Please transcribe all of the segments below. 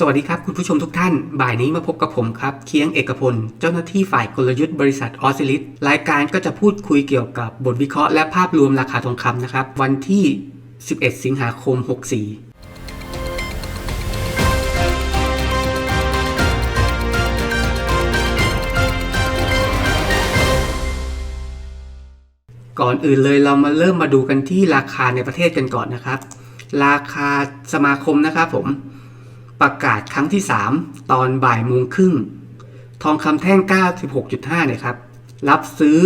สวัสดีครับ คุณผู้ชมทุกท่าน บ่ายนี้มาพบกับผมครับ เคียงเอกพล เจ้าหน้าที่ฝ่ายกลยุทธ์บริษัทออสซิลิสรายการก็จะพูดคุยเกี่ยวกับบทวิเคราะห์และภาพรวมราคาทองคำนะครับ วันที่ 11 สิงหาคม 64ก่อนอื่นเลยเรามาเริ่มมาดูกันที่ราคาในประเทศกันก่อนนะครับ ราคาสมาคมนะครับผม ประกาศครั้งที่ 3 ตอนบ่ายโมงครึ่ง ทองคำแท่ง 96.5 เนี่ยครับ รับซื้อ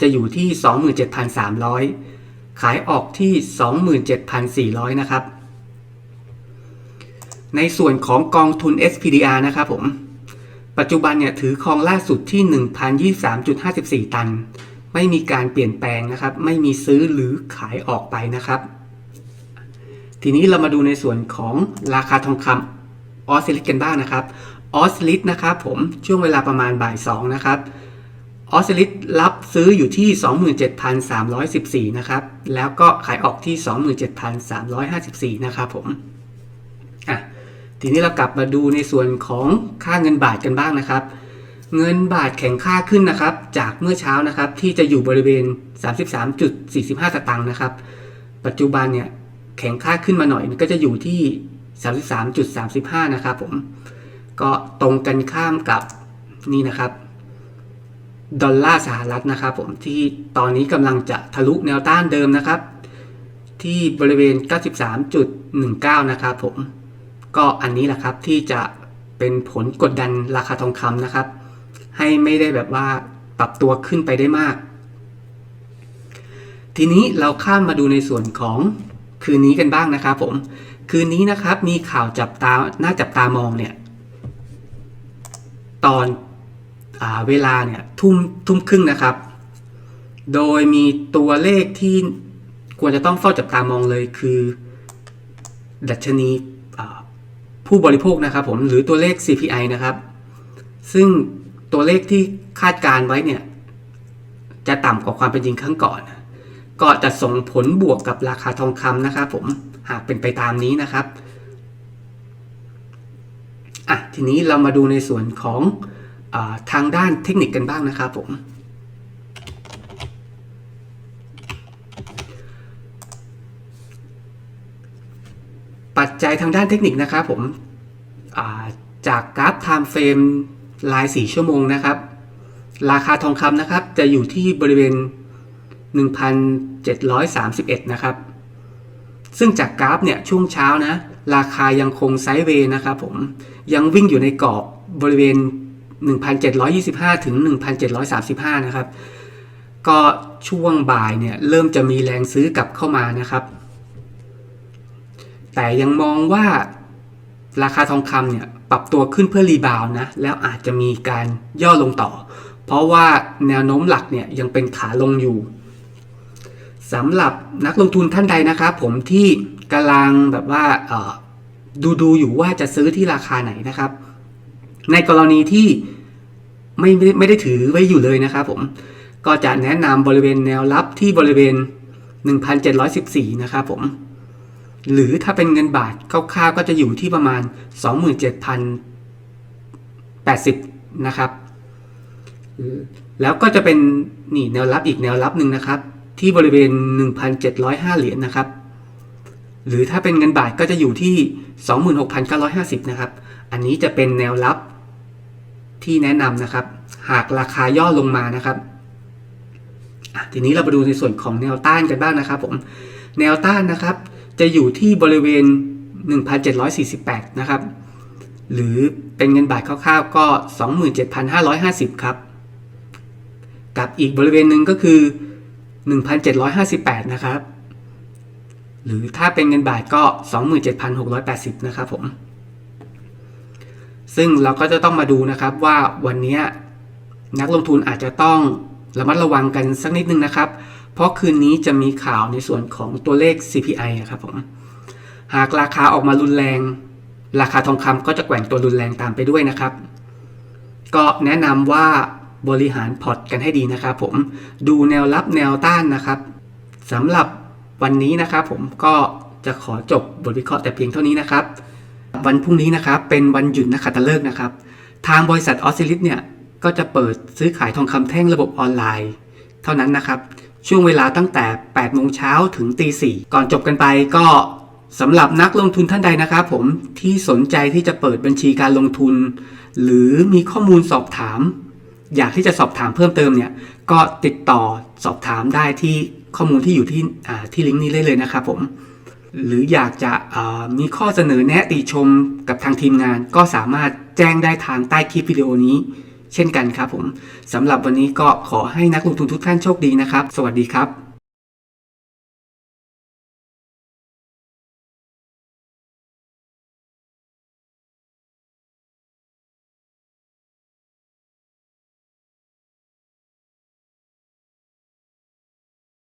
จะอยู่ที่ 27,300 ขายออกที่ 27,400 นะครับ ในส่วนของกองทุน SPDR นะครับผม ปัจจุบันเนี่ยถือครองล่าสุดที่ 1,023.54 ตัน ไม่มีการเปลี่ยนแปลงนะครับ ไม่มีซื้อหรือขายออกไปนะครับ ทีนี้เรามาดูในส่วนของราคาทองคำ ออสซิลิตกันบ้างนะครับออสซิลิตนะครับผมช่วงเวลาประมาณบ่าย2นะครับออสซิลิตรับซื้ออยู่ที่ 27,314 นะครับ แล้วก็ขายออกที่ 27,354 นะครับผมอะทีนี้เรากลับมาดูในส่วนของค่าเงินบาทกันบ้างนะครับ เงินบาทแข็งค่าขึ้นนะครับ จากเมื่อเช้านะครับที่จะอยู่บริเวณ 33.45 สตางค์นะครับ ปัจจุบันเนี่ยแข็งค่าขึ้นมาหน่อยก็จะอยู่ที่ 33.35 นะครับผม ก็ตรงกันข้ามกับนี่นะครับดอลลาร์สหรัฐนะครับผมที่ตอนนี้กำลังจะทะลุแนวต้านเดิมนะครับ ที่บริเวณ 93.19 นะครับผมก็อันนี้แหละครับที่จะเป็นผลกดดันราคาทองคำนะครับ ให้ไม่ได้แบบว่าปรับตัวขึ้นไปได้มาก ทีนี้เราข้ามมาดูในส่วนของคืนนี้กันบ้างนะครับผม คืนนี้นะครับมีข่าวจับตาน่าจับตามองเนี่ยตอนอเวลาเนี่ยทุ่มทุ่มครึ่งนะครับ โดยมีตัวเลขที่ควรจะต้องเฝ้าจับตามองเลยคือ ดัชนีผู้บริโภคนะครับผมหรือตัวเลข CPI นะครับ ซึ่งตัวเลขที่คาดการไว้เนี่ยจะต่ำกว่าความเป็นจริงครั้งก่อน ก็จะส่งผลบวกกับราคาทองคำนะครับผม หากเป็นไปตามนี้นะครับอะทีนี้เรามาดูในส่วนของอทางด้านเทคนิคกันบ้างนะครับผมปัจจัยทางด้านเทคนิคนะครับผมจากกราฟ Time Frame ราย 4 ชั่วโมงนะครับ ราคาทองคำนะครับ จะอยู่ที่บริเวณ 1,731 นะครับ ซึ่งจากกราฟเนี่ยช่วงเช้านะราคายังคงไซด์เวย์นะครับผมยังวิ่งอยู่ในกรอบบริเวณ 1,725 ถึง 1,735 นะครับ ก็ช่วงบ่ายเนี่ยเริ่มจะมีแรงซื้อกลับเข้ามานะครับ แต่ยังมองว่าราคาทองคำเนี่ยปรับตัวขึ้นเพื่อรีบาวนะ แล้วอาจจะมีการย่อลงต่อ เพราะว่าแนวโน้มหลักเนี่ยยังเป็นขาลงอยู่ สำหรับนักลงทุนท่านใดนะครับผมที่กำลังแบบว่าดูดูอยู่ว่าจะซื้อที่ราคาไหนนะครับ ในกรณีที่ไม่ไม่ไม่ได้ถือไว้อยู่เลยนะครับผมก็จะแนะนำบริเวณแนวรับที่บริเวณ 1,714 นะครับผม หรือถ้าเป็นเงินบาทคร่าวๆก็จะอยู่ที่ประมาณ 27,080 นะครับ แล้วก็จะเป็นนี่แนวรับอีกแนวรับหนึ่งนะครับ ที่บริเวณ 1,705 เหรียญนะครับ หรือถ้าเป็นเงินบาทก็จะอยู่ที่ 26,950 นะครับ อันนี้จะเป็นแนวรับที่แนะนำนะครับ หากราคาย่อลงมานะครับ ทีนี้เรามาดูในส่วนของแนวต้านกันบ้างนะครับผม แนวต้านนะครับ จะอยู่ที่บริเวณ 1,748 นะครับ หรือเป็นเงินบาทคร่าวๆก็ 27,550 ครับ กับอีกบริเวณหนึ่งก็คือ 1,758 นะครับ หรือถ้าเป็นเงินบาทก็ 27,680 นะครับผม ซึ่งเราก็จะต้องมาดูนะครับว่าวันนี้นักลงทุนอาจจะต้องระมัดระวังกันสักนิดนึงนะครับ เพราะคืนนี้จะมีข่าวในส่วนของตัวเลข CPI อะครับผม หากราคาออกมารุนแรง ราคาทองคำก็จะแกว่งตัวรุนแรงตามไปด้วยนะครับ ก็แนะนำว่า บริหารพอร์ตกันให้ดีนะครับผมดูแนวรับแนวต้านนะครับสำหรับวันนี้นะครับผมก็จะขอจบบทวิเคราะห์แต่เพียงเท่านี้นะครับ วันพรุ่งนี้นะครับเป็นวันหยุดนักขัตฤกษ์นะครับ ทางบริษัทออสซิลิสเนี่ยก็จะเปิดซื้อขายทองคำแท่งระบบออนไลน์ เท่านั้นนะครับ ช่วงเวลาตั้งแต่8โมงเช้าถึงตี4ก่อนจบกันไปก็สำหรับนักลงทุนท่านใดนะครับผมที่สนใจที่จะเปิดบัญชีการลงทุน หรือมีข้อมูลสอบถาม อยากที่จะสอบถามเพิ่มเติมเนี่ยก็ติดต่อสอบถามได้ที่ข้อมูลที่อยู่ที่ที่ลิงก์นี้ได้เลยนะครับผมหรืออยากจะมีข้อเสนอแนะติชมกับทางทีมงาน ก็สามารถแจ้งได้ทางใต้คลิปวิดีโอนี้ เช่นกันครับผมสำหรับวันนี้ก็ขอให้นักลงทุนทุกท่านโชคดีนะครับ สวัสดีครับ